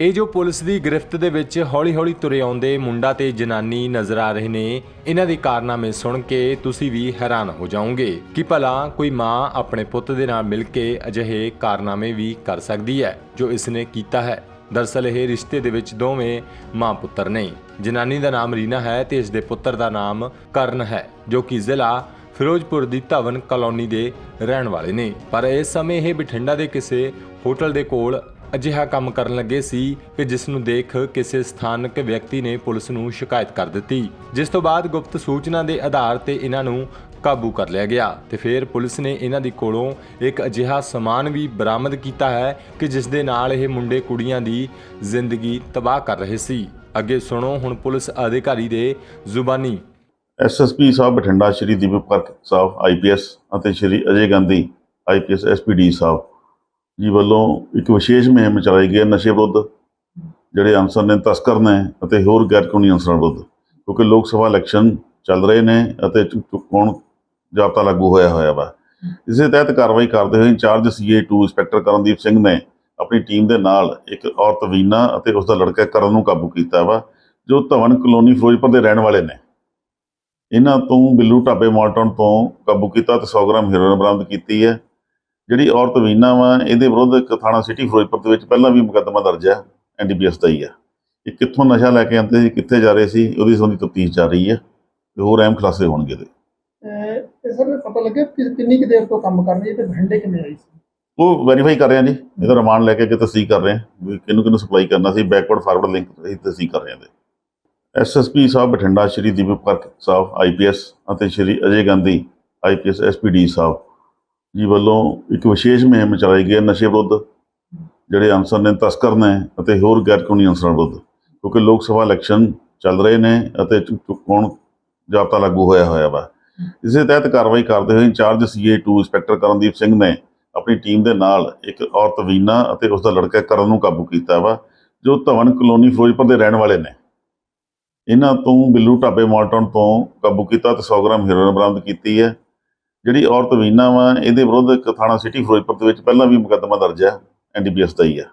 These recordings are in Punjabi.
ਇਹ ਜੋ ਪੁਲਿਸ ਦੀ ਗ੍ਰਿਫਤ ਦੇ ਵਿੱਚ ਹੌਲੀ-ਹੌਲੀ ਤੁਰੇ ਆਉਂਦੇ ਮੁੰਡਾ ਤੇ ਜਨਾਨੀ ਨਜ਼ਰ ਆ ਰਹੇ ਨੇ, ਇਹਨਾਂ ਦੇ ਕਾਰਨਾਮੇ ਸੁਣ ਕੇ ਤੁਸੀਂ ਵੀ ਹੈਰਾਨ ਹੋ ਜਾਓਗੇ ਕਿ ਭਲਾ ਕੋਈ ਮਾਂ ਆਪਣੇ ਪੁੱਤ ਦੇ ਨਾਲ ਮਿਲ ਕੇ ਅਜਿਹੇ ਕਾਰਨਾਮੇ ਵੀ ਕਰ ਸਕਦੀ ਹੈ ਜੋ ਇਸਨੇ ਕੀਤਾ ਹੈ। ਦਰਸਲ ਇਹ ਰਿਸ਼ਤੇ ਦੇ ਵਿੱਚ ਦੋਵੇਂ ਮਾਂ ਪੁੱਤਰ ਨੇ। ਜਨਾਨੀ ਦਾ ਨਾਮ ਰੀਨਾ ਹੈ ਤੇ ਇਸ ਦੇ ਪੁੱਤਰ ਦਾ ਨਾਮ ਕਰਨ ਹੈ, ਜੋ ਕਿ ਜ਼ਿਲ੍ਹਾ ਫਿਰੋਜ਼ਪੁਰ ਦੀ ਧਵਨ ਕਲੋਨੀ ਦੇ ਰਹਿਣ ਵਾਲੇ ਨੇ। ਪਰ ਇਸ ਸਮੇਂ ਇਹ ਬਠਿੰਡਾ ਦੇ ਕਿਸੇ ਹੋਟਲ ਦੇ ਕੋਲ ਅਜਿਹਾ ਕੰਮ ਕਰਨ ਲੱਗੇ ਸੀ ਕਿ ਜਿਸ ਨੂੰ ਦੇਖ ਕਿਸੇ ਸਥਾਨਕ ਵਿਅਕਤੀ ਨੇ ਪੁਲਿਸ ਨੂੰ ਸ਼ਿਕਾਇਤ ਕਰ ਦਿੱਤੀ। ਜਿਸ ਤੋਂ ਬਾਅਦ ਗੁਪਤ ਸੂਚਨਾ ਦੇ ਆਧਾਰ ਤੇ ਇਹਨਾਂ ਨੂੰ ਕਾਬੂ ਕਰ ਲਿਆ ਗਿਆ ਤੇ ਫਿਰ ਪੁਲਿਸ ਨੇ ਇਹਨਾਂ ਦੀ ਕੋਲੋਂ ਇੱਕ ਅਜਿਹਾ ਸਮਾਨ ਵੀ ਬਰਾਮਦ ਕੀਤਾ ਹੈ ਕਿ ਜਿਸ ਦੇ ਨਾਲ ਇਹ ਮੁੰਡੇ ਕੁੜੀਆਂ ਦੀ ਜ਼ਿੰਦਗੀ ਤਬਾਹ ਕਰ ਰਹੇ ਸੀ। ਅੱਗੇ ਸੁਣੋ ਹੁਣ ਪੁਲਿਸ ਅਧਿਕਾਰੀ ਦੇ ਜ਼ੁਬਾਨੀ। ਐਸਐਸਪੀ ਸਾਹਿਬ ਬਠਿੰਡਾ, ਸ਼੍ਰੀ ਦੀਪਕ ਪਰਕ ਸਾਹਿਬ ਆਈਪੀਐਸ ਅਤੇ ਸ਼੍ਰੀ ਅਜੇ ਗਾਂਧੀ ਆਈਪੀਐਸ ਐਸਪੀਡੀ ਸਾਹਿਬ। ਜੀ ਵੱਲੋਂ ਇੱਕ ਵਿਸ਼ੇਸ਼ ਮੁਹਿੰਮ ਚਲਾਈ ਗਈ ਹੈ ਨਸ਼ੇ ਵਿਰੁੱਧ। ਜਿਹੜੇ ਅਨਸਰ ਨੇ, ਤਸਕਰ ਨੇ ਅਤੇ ਹੋਰ ਗੈਰ ਕਾਨੂੰਨੀ ਅਨਸਰਾਂ ਵਿਰੁੱਧ। ਕਿਉਂਕਿ ਲੋਕ ਸਭਾ ਇਲੈਕਸ਼ਨ ਚੱਲ ਰਹੇ ਨੇ ਅਤੇ ਚੁ- ਚੁ- ਹੁਣ ਜਾਬਤਾ ਲਾਗੂ ਹੋਇਆ ਹੋਇਆ ਵਾ। ਇਸੇ ਤਹਿਤ ਕਾਰਵਾਈ ਕਰਦੇ ਹੋਏ incharge CA 2 inspector Karandeep Singh ਨੇ ਆਪਣੀ ਟੀਮ ਦੇ ਨਾਲ ਇੱਕ ਔਰਤ ਵੀਨਾ ਅਤੇ ਉਸ ਦਾ ਲੜਕਾ ਕਰਨ ਨੂੰ ਕਾਬੂ ਕੀਤਾ ਵਾ, ਜੋ ਧਵਨ ਕਲੋਨੀ ਫਿਰੋਜ਼ਪੁਰ ਦੇ ਰਹਿਣ ਵਾਲੇ ਨੇ। ਇਹਨਾਂ ਤੋਂ ਬਿੱਲੂ ਢਾਬੇ ਮਾਲਟਨ ਤੋਂ ਕਾਬੂ ਕੀਤਾ ਤੇ 100 ਗ੍ਰਾਮ ਹੀਰੋਇਨ ਬਰਾਮਦ ਕੀਤੀ ਹੈ। ਜਿਹੜੀ ਔਰਤ ਵੀਨਾ ਵਾ ਇਹਦੇ ਵਿਰੁੱਧ ਇੱਕ ਥਾਣਾ ਸਿਟੀ ਫਿਰੋਜ਼ਪੁਰ ਦੇ ਵਿੱਚ ਪਹਿਲਾਂ ਵੀ ਮੁਕੱਦਮਾ ਦਰਜ ਹੈ ਐਨਡੀਪੀਐਸ ਦਾ ਹੀ ਹੈ। ਇਹ ਕਿੱਥੋਂ ਨਸ਼ਾ ਲੈ ਕੇ ਆਉਂਦੇ ਸੀ ਕਿੱਥੇ ਜਾ ਰਹੇ ਸੀ ਉਹਦੀ ਸੰਬੰਧੀ ਤਫਤੀਸ਼ ਚੱਲ ਰਹੀ ਹੈ ਤੇ ਹੋਰ ਅਹਿਮ ਖੁਲਾਸੇ ਹੋਣਗੇ ਤੇ ਸਰ ਪਤਾ ਲੱਗਿਆ ਕਿ ਕਿੰਨੀ ਕੁ ਦੇਰ ਤੋਂ ਕੰਮ ਕਰ ਰਹੀ ਹੈ ਤੇ ਭੰਡੇ ਕਿਵੇਂ ਆਈ ਸੀ? ਉਹ ਵੈਰੀਫਾਈ ਕਰ ਰਹੇ ਹਾਂ ਜੀ ਇਹਦਾ ਰਿਮਾਂਡ ਲੈ ਕੇ ਅੱਗੇ ਤਸਦੀਕ ਕਰ ਰਹੇ ਹਾਂ ਵੀ ਕਿਹਨੂੰ ਕਿਹਨੂੰ ਸਪਲਾਈ ਕਰਨਾ ਸੀ ਬੈਕਵਰਡ ਫਾਰਵਰਡ ਲਿੰਕ ਅਸੀਂ ਤਸਦੀਕ ਕਰ ਰਹੇ ਹਾਂ ਇਹਦੇ। ਐਸਐਸਪੀ ਸਾਹਿਬ ਬਠਿੰਡਾ ਸ਼੍ਰੀ ਦੀਪਕ ਪਰਕ ਸਾਹਿਬ ਆਈਪੀਐਸ ਅਤੇ ਸ਼੍ਰੀ ਅਜੇ ਗਾਂਧੀ ਆਈਪੀਐਸ ਐਸਪੀਡੀ ਸਾਹਿਬ। ਜੀ ਵੱਲੋਂ ਇੱਕ ਵਿਸ਼ੇਸ਼ ਮੁਹਿੰਮ ਚਲਾਈ ਗਈ ਹੈ ਨਸ਼ੇ ਵਿਰੁੱਧ। ਜਿਹੜੇ ਅਨਸਰ ਨੇ ਤਸਕਰ ਨੇ ਅਤੇ ਹੋਰ ਗੈਰ ਕਾਨੂੰਨੀ ਅਨਸਰਾਂ ਵਿਰੁੱਧ। ਕਿਉਂਕਿ ਲੋਕ ਸਭਾ ਇਲੈਕਸ਼ਨ ਚੱਲ ਰਹੇ ਨੇ ਅਤੇ ਚੁ- ਚੁ- ਹੁਣ ਜਾਬਤਾ ਲਾਗੂ ਹੋਇਆ ਹੋਇਆ ਵਾ। ਇਸੇ ਤਹਿਤ ਕਾਰਵਾਈ ਕਰਦੇ ਹੋਏ incharge CA 2 inspector Karandeep Singh ਨੇ ਆਪਣੀ ਟੀਮ ਦੇ ਨਾਲ ਇੱਕ ਔਰਤ ਵੀਨਾ ਅਤੇ ਉਸ ਦਾ ਲੜਕਾ ਕਰਨ ਨੂੰ ਕਾਬੂ ਕੀਤਾ ਵਾ, ਜੋ ਧਵਨ ਕਲੋਨੀ ਫਿਰੋਜ਼ਪੁਰ ਦੇ ਰਹਿਣ ਵਾਲੇ ਨੇ। ਇਹਨਾਂ ਤੋਂ ਬਿੱਲੂ ਢਾਬੇ ਮਾਲਟਨ ਤੋਂ ਕਾਬੂ ਕੀਤਾ ਤੇ 100 ਗ੍ਰਾਮ ਹੀਰੋਇਨ ਬਰਾਮਦ ਕੀਤੀ ਹੈ। ਜਿਹੜੀ ਔਰਤ ਵੀਨਾ ਵਾ ਇਹਦੇ ਵਿਰੁੱਧ ਇੱਕ ਥਾਣਾ ਸਿਟੀ ਫਿਰੋਜ਼ਪੁਰ ਦੇ ਵਿੱਚ ਪਹਿਲਾਂ ਵੀ ਮੁਕੱਦਮਾ ਦਰਜ ਹੈ ਐਨਡੀਪੀਐਸ ਦਾ ਹੀ ਹੈ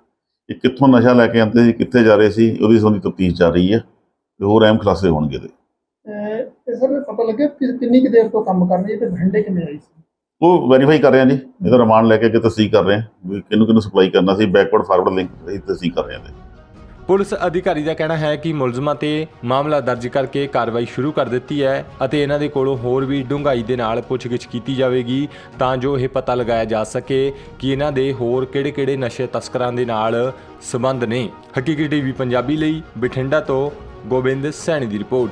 ਇਹ ਕਿੱਥੋਂ ਨਸ਼ਾ ਲੈ ਕੇ ਆਉਂਦੇ ਸੀ ਕਿੱਥੇ ਜਾ ਰਹੇ ਸੀ ਉਹਦੀ ਸੰਬੰਧੀ ਤਫਤੀਸ਼ ਚੱਲ ਰਹੀ ਹੈ ਤੇ ਹੋਰ ਅਹਿਮ ਖੁਲਾਸੇ ਹੋਣਗੇ ਤੇ ਸਰ ਪਤਾ ਲੱਗਿਆ ਕਿ ਕਿੰਨੀ ਕੁ ਦੇਰ ਤੋਂ ਕੰਮ ਕਰ ਰਹੀ ਹੈ ਤੇ ਭੰਡੇ ਕਿਵੇਂ ਆਈ ਸੀ? ਉਹ ਵੈਰੀਫਾਈ ਕਰ ਰਹੇ ਹਾਂ ਜੀ ਇਹਦਾ ਰਿਮਾਂਡ ਲੈ ਕੇ ਅੱਗੇ ਤਸਦੀਕ ਕਰ ਰਹੇ ਵੀ ਕਿਹਨੂੰ ਕਿਹਨੂੰ ਸਪਲਾਈ ਕਰਨਾ ਸੀ ਬੈਕਵਰਡ ਫਾਰਵਰਡ ਲਿੰਕ ਅਸੀਂ ਤਸਦੀਕ ਕਰ ਰਹੇ ਹਾਂ ਇਹਦੇ। ਪੁਲਿਸ ਅਧਿਕਾਰੀ ਦਾ ਕਹਿਣਾ ਹੈ ਕਿ ਮੁਲਜ਼ਮਾਂ ਤੇ ਮਾਮਲਾ ਦਰਜ ਕਰਕੇ ਕਾਰਵਾਈ ਸ਼ੁਰੂ ਕਰ ਦਿੱਤੀ ਹੈ ਅਤੇ ਇਹਨਾਂ ਦੇ ਕੋਲੋਂ ਹੋਰ ਵੀ ਡੂੰਘਾਈ ਦੇ ਨਾਲ ਪੁੱਛਗਿੱਛ ਕੀਤੀ ਜਾਵੇਗੀ ਤਾਂ ਜੋ ਇਹ ਪਤਾ ਲਗਾਇਆ ਜਾ ਸਕੇ ਕਿ ਇਹਨਾਂ ਦੇ ਹੋਰ ਕਿਹੜੇ-ਕਿਹੜੇ ਨਸ਼ੇ ਤਸਕਰਾਂ ਦੇ ਨਾਲ ਸੰਬੰਧ ਨੇ। ਹਕੀਕੀ ਟੀਵੀ ਪੰਜਾਬੀ ਲਈ ਬਠਿੰਡਾ ਤੋਂ ਗੋਬਿੰਦ ਸੈਣੀ ਦੀ ਰਿਪੋਰਟ।